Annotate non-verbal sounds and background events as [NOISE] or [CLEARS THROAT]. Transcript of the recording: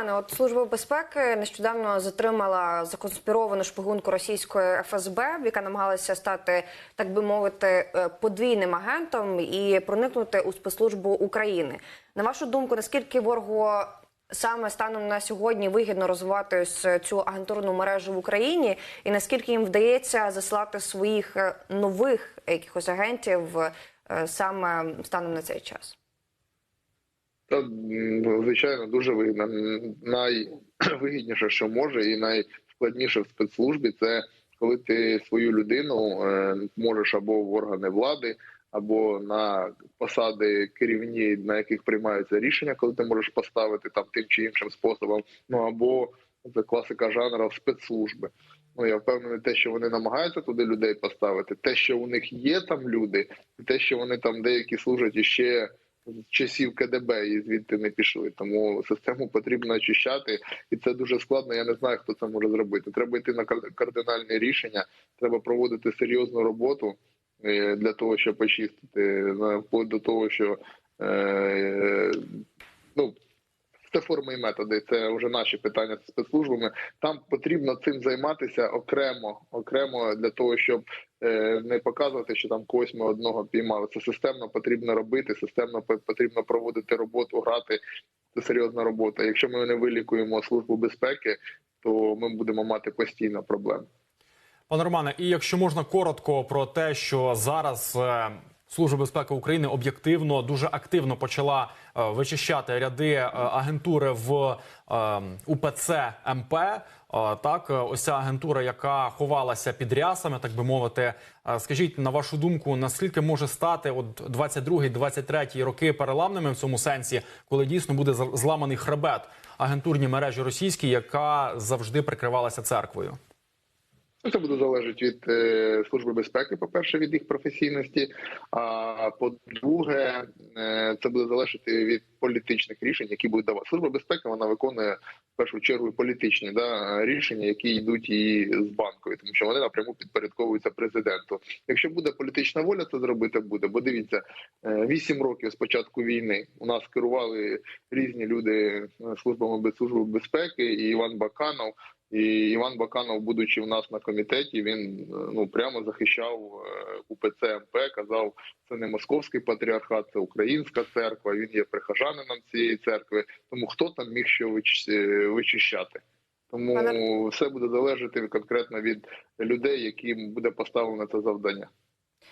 Романе, от служба безпеки нещодавно затримала законспіровану шпигунку російської ФСБ, яка намагалася стати, так би мовити, е, подвійним агентом і проникнути у спецслужбу України. На вашу думку, наскільки ворогу саме станом на сьогодні вигідно розвивати цю агентурну мережу в Україні, і наскільки їм вдається заслати своїх е, нових якихось агентів е, саме станом на цей час? Та звичайно дуже вигідно. Найвигідніше, [CLEARS THROAT] що може, і найскладніше в спецслужбі це коли ти свою людину е, можеш або в органи влади, або на посади керівні, на яких приймаються рішення, коли ти можеш поставити там тим чи іншим способом. Ну або це класика жанру спецслужби. Ну я впевнений, те, що вони намагаються туди людей поставити, те, що у них є там люди, і те, що вони там деякі служать іще часів КДБ і звідти не пішли. Тому систему потрібно очищати, і це дуже складно. Я не знаю, хто це може зробити. Треба йти на кар- кардинальні рішення. Треба проводити серйозну роботу е, для того, щоб очистити на- вплоть до того, що е, ну. Це форми і методи, це вже наші питання з спецслужбами. Там потрібно цим займатися окремо, окремо для того, щоб е, не показувати, що там когось ми одного піймали. Це системно потрібно робити, системно по- потрібно проводити роботу, грати. Це серйозна робота. Якщо ми не вилікуємо службу безпеки, то ми будемо мати постійно проблеми. Пане Романе, і якщо можна коротко про те, що зараз е, Служба безпеки України об'єктивно дуже активно почала е, вичищати ряди е, агентури в е, УПЦ МП. Так, ось ця агентура, яка ховалася під рясами, так би мовити. Скажіть на вашу думку, наскільки може стати от 22-23 роки переламними в цьому сенсі, коли дійсно буде зл- зламаний хребет агентурній мережі російській, яка завжди прикривалася церквою? Ну, Це буде залежати від е, служби безпеки, по перше, від їх професійності. А по-друге, е, це буде залежати від політичних рішень, які будуть давати. Служба безпеки вона виконує в першу чергу політичні да, рішення, які йдуть і з банкою, тому що вони напряму підпорядковуються президенту. Якщо буде політична воля, це зробити буде. Бо дивіться, е, вісім років з початку війни у нас керували різні люди службами служби безпеки, і Іван Баканов. І Іван Баканов, будучи в нас на комітеті, він е, ну прямо захищав е, УПЦ МП, казав, це не московський патріархат, це українська церква. Він є прихожанином цієї церкви. Тому хто там міг що е, вичищати? Тому Пане- все буде залежати конкретно від людей, яким буде поставлено це завдання.